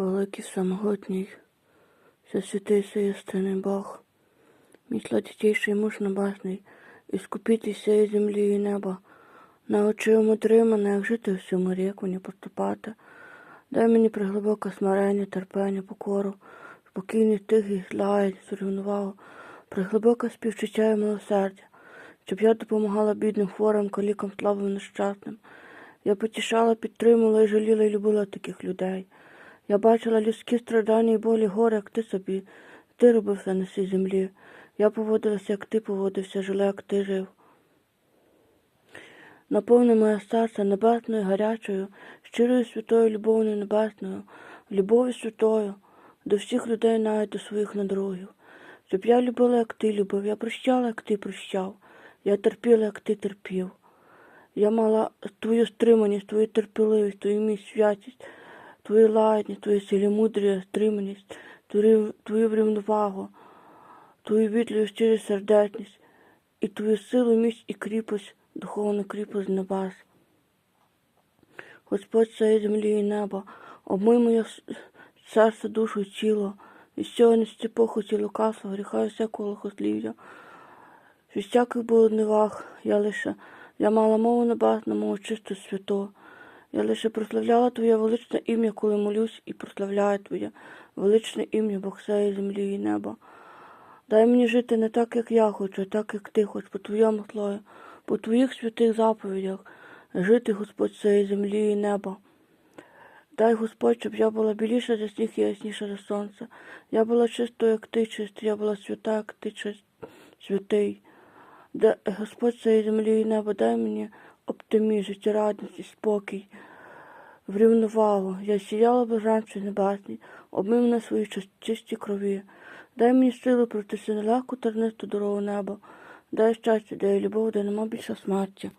великий всемогутній, всесвятий сеєстинний Бог, мій сладітейший муж небесний, і скупіть сієї землі і неба, научив мудри мене, як жити в цьому ріку, не поступати. Дай мені приглибоке смирення, терпення, покору, спокійний тихий лагідь, зрівнувагу, приглибоке співчуття і милосердя, щоб я допомагала бідним хворим, калікам, слабим, нещасним. Я потішала, підтримувала і жаліла і любила таких людей. Я бачила людські страдання і болі горе, як ти собі. Ти робив все на цій землі. Я поводилася, як ти поводився, жила, як ти жив. Наповни моє серце небесною, гарячою, щирою святою любов'ю небесною, любов'ю святою до всіх людей, навіть до своїх недругів. Щоб я любила, як ти любив, я прощала, як ти прощав, я терпіла, як ти терпів. Я мала твою стриманість, твою терпеливість, твою мій святість, твою лагідність, твою цілімудрість, стриманість, твою, твою врівновагу, твою відлію щиру сердечність і твою силу, міць і кріпость, духовну кріпость небес. Господь цієї землі і неба, обмий моє серце, душу і тіло, і всього нестепохоті лукавства, гріха і всякого лихослів'я. Від всяких блудневах я лише, я мала мову небесну, мову чисту святу. Я лише прославляла Твоє величне ім'я, коли молюсь, і прославляю Твоє величне ім'я, Бог всієї землі і неба. Дай мені жити не так, як я хочу, а так, як ти хочеш, по Твоєму слові, по Твоїх святих заповідях, жити, Господь, цієї землі і неба. Дай, Господь, щоб я була біліша за сніг і ясніша за сонце. Я була чистою, як ти чистий, я була свята, як ти чист, святий. Дай, Господь цієї землі і неба, дай мені оптимізм, радість і спокій, врівнувало. Я сіяла бажанці небесні, обмив на свої чис- чисті крові. Дай мені силу пройти нелегку тернисту дорогу неба. Дай щастя, дай любов, де нема більше смерті.